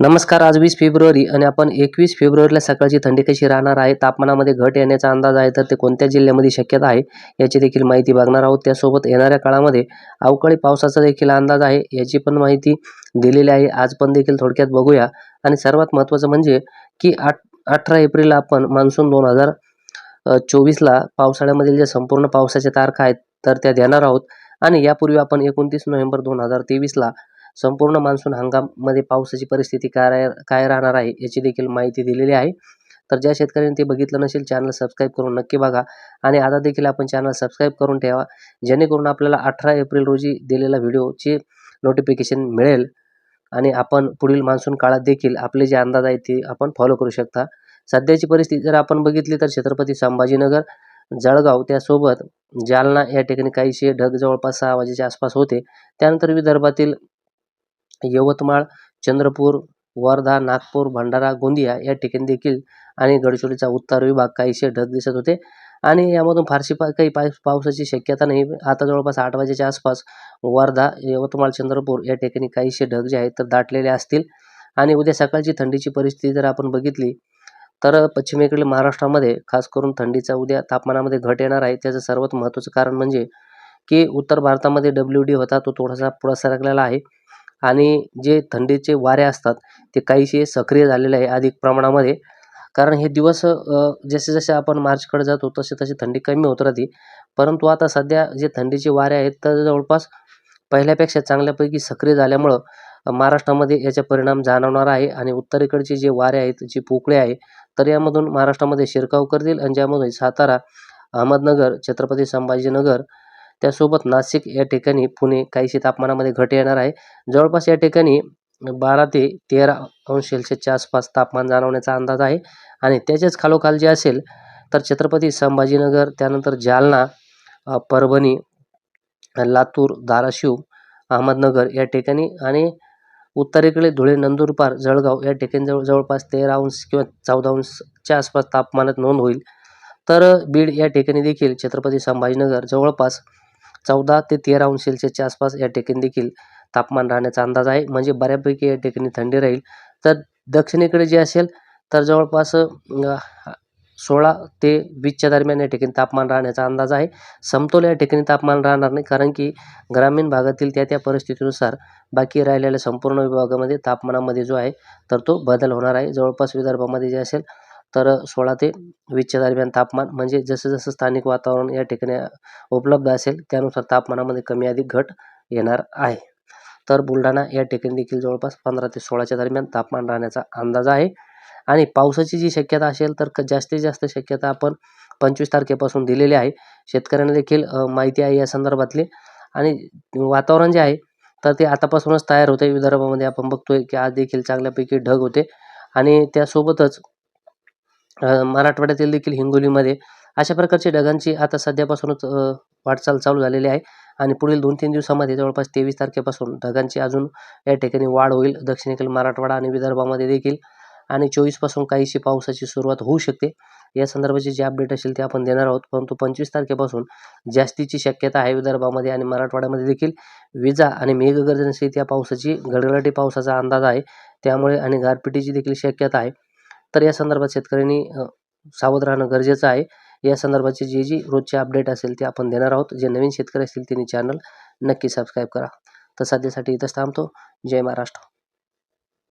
नमस्कार आज वीस फेब्रुवारी आणि आपण एकवीस फेब्रुवारीला सकाळची थंडी कशी राहणार आहे तापमानामध्ये घट येण्याचा अंदाज आहे तर ते कोणत्या जिल्ह्यामध्ये शक्यता आहे याची देखील माहिती बघणार आहोत. त्यासोबत येणाऱ्या काळामध्ये अवकाळी पावसाचा देखील अंदाज आहे याची पण माहिती दिलेली आहे. आज पण देखील थोडक्यात बघूया. आणि सर्वात महत्त्वाचं म्हणजे की आठ अठरा एप्रिलला आपण मान्सून दोन हजार चोवीसला पावसाळ्यामधील ज्या संपूर्ण पावसाच्या तारखा आहेत तर त्या देणार आहोत. आणि यापूर्वी आपण एकोणतीस नोव्हेंबर दोन हजार तेवीसला संपूर्ण मान्सून हंगाममध्ये पावसाची परिस्थिती काय राह- काय राहणार आहे याची देखील माहिती दिलेली आहे. तर ज्या शेतकऱ्यांनी ते बघितलं नसेल चॅनल सबस्क्राईब करून नक्की बघा. आणि आता देखील आपण चॅनल सबस्क्राईब करून ठेवा जेणेकरून आपल्याला अठरा एप्रिल रोजी दिलेल्या व्हिडिओची नोटिफिकेशन मिळेल. आणि आपण पुढील मान्सून काळात देखील आपले जे अंदाज आहेत ते आपण फॉलो करू शकता. सध्याची परिस्थिती जर आपण बघितली तर छत्रपती संभाजीनगर जळगाव त्यासोबत जालना या ठिकाणी काहीसे ढग जवळपास सहा वाजेच्या आसपास होते. त्यानंतर विदर्भातील यवतमाळ चंद्रपूर वर्धा नागपूर भंडारा गोंदिया या ठिकाणी देखील आणि गडचिरोलीचा उत्तर विभाग काहीसे ढग दिसत होते. आणि यामधून फारशी पा काही पाय पावसाची शक्यता नाही. आता जवळपास आठ वाजेच्या आसपास वर्धा यवतमाळ चंद्रपूर या ठिकाणी काहीसे ढग जे आहेत तर दाटलेले असतील. आणि उद्या सकाळची थंडीची परिस्थिती जर आपण बघितली तर पश्चिमेकडील महाराष्ट्रामध्ये खास करून थंडीचा उद्या तापमानामध्ये घट येणार आहे. त्याचं सर्वात महत्त्वाचं कारण म्हणजे की उत्तर भारतामध्ये डब्ल्यू डी होता तो थोडासा पुढं सरकलेला आहे. आणि जे थंडीचे वारे असतात ते काहीसे सक्रिय झालेले आहे अधिक प्रमाणामध्ये. कारण हे दिवस जसे जसे आपण मार्चकडे जातो तसे तसे थंडी कमी होत राहते. परंतु आता सध्या जे थंडीचे वारे आहेत तर जवळपास पहिल्यापेक्षा चांगल्यापैकी सक्रिय झाल्यामुळं महाराष्ट्रामध्ये याचा परिणाम जाणवणार आहे. आणि उत्तरेकडचे जे वारे आहेत जे पोकळे आहे तर यामधून महाराष्ट्रामध्ये शिरकाव करतील. आणि ज्यामधून सातारा अहमदनगर छत्रपती संभाजीनगर त्यासोबत नाशिक या ठिकाणी पुणे काहीशी तापमानामध्ये घट येणार आहे. जवळपास या ठिकाणी बारा ते तेरा अंश सेल्सिअसच्या आसपास तापमान जाणवण्याचा अंदाज आहे. आणि त्याच्याच खालोखाल जे असेल तर छत्रपती संभाजीनगर त्यानंतर जालना परभणी लातूर धाराशिव अहमदनगर या ठिकाणी आणि उत्तरेकडे धुळे नंदुरबार जळगाव या ठिकाणी जवळ जवळपास तेरा अंश किंवा चौदा अंशच्या आसपास तापमानात नोंद होईल. तर बीड या ठिकाणी देखील छत्रपती संभाजीनगर जवळपास चौदा ते तेरा अंश सेल्सिअसच्या आसपास या ठिकाणी देखील तापमान राहण्याचा अंदाज आहे. म्हणजे बऱ्यापैकी या ठिकाणी थंडी राहील. तर दक्षिणेकडे जे असेल तर जवळपास सोळा ते वीसच्या दरम्यान या ठिकाणी तापमान राहण्याचा अंदाज आहे. समतोल या ठिकाणी तापमान राहणार नाही कारण की ग्रामीण भागातील त्या त्या परिस्थितीनुसार बाकी राहिलेल्या संपूर्ण विभागामध्ये तापमानामध्ये जो आहे तर तो बदल होणार आहे. जवळपास विदर्भामध्ये जे असेल तर सोळा ते वीसच्या दरम्यान तापमान म्हणजे जसं जसं स्थानिक वातावरण या ठिकाणी उपलब्ध असेल त्यानुसार तापमानामध्ये कमी अधिक घट येणार आहे. तर बुलढाणा या ठिकाणी देखील जवळपास पंधरा ते सोळाच्या दरम्यान तापमान राहण्याचा अंदाज आहे. आणि पावसाची जी शक्यता असेल तर क- जास्तीत जास्त शक्यता आपण पंचवीस तारखेपासून दिलेली आहे. शेतकऱ्यांना देखील माहिती आहे या संदर्भातली. आणि वातावरण जे आहे तर ते आतापासूनच तयार होते विदर्भामध्ये आपण बघतोय की आज देखील चांगल्यापैकी ढग होते. आणि त्यासोबतच मराठवाड्यातील देखील हिंगोलीमध्ये अशा प्रकारची ढगांची आता सध्यापासूनच वाटचाल चालू झालेली आहे. आणि पुढील दोन तीन दिवसामध्ये जवळपास तेवीस तारखेपासून ढगांची अजून या ठिकाणी वाढ होईल. दक्षिणेकडील मराठवाडा आणि विदर्भामध्ये देखील. आणि चोवीसपासून काहीशी पावसाची सुरुवात होऊ शकते. या संदर्भाची जे अपडेट असेल ते आपण देणार आहोत. परंतु पंचवीस तारखेपासून जास्तीची शक्यता आहे विदर्भामध्ये आणि मराठवाड्यामध्ये देखील. विजा आणि मेघगर्जनेसहित या पावसाची गडगडाटी पावसाचा अंदाज आहे. त्यामुळे आणि गारपिटीची देखील शक्यता आहे. तर या संदर्भात शेतकऱ्यांनी सावध राहणं गरजेचं आहे. या संदर्भाची जी जी रोजचे अपडेट असेल ते आपण देणार आहोत. जे नवीन शेतकरी असतील त्यांनी चॅनल नक्की सबस्क्राईब करा. तर सध्यासाठी इथंच थांबतो. जय महाराष्ट्र.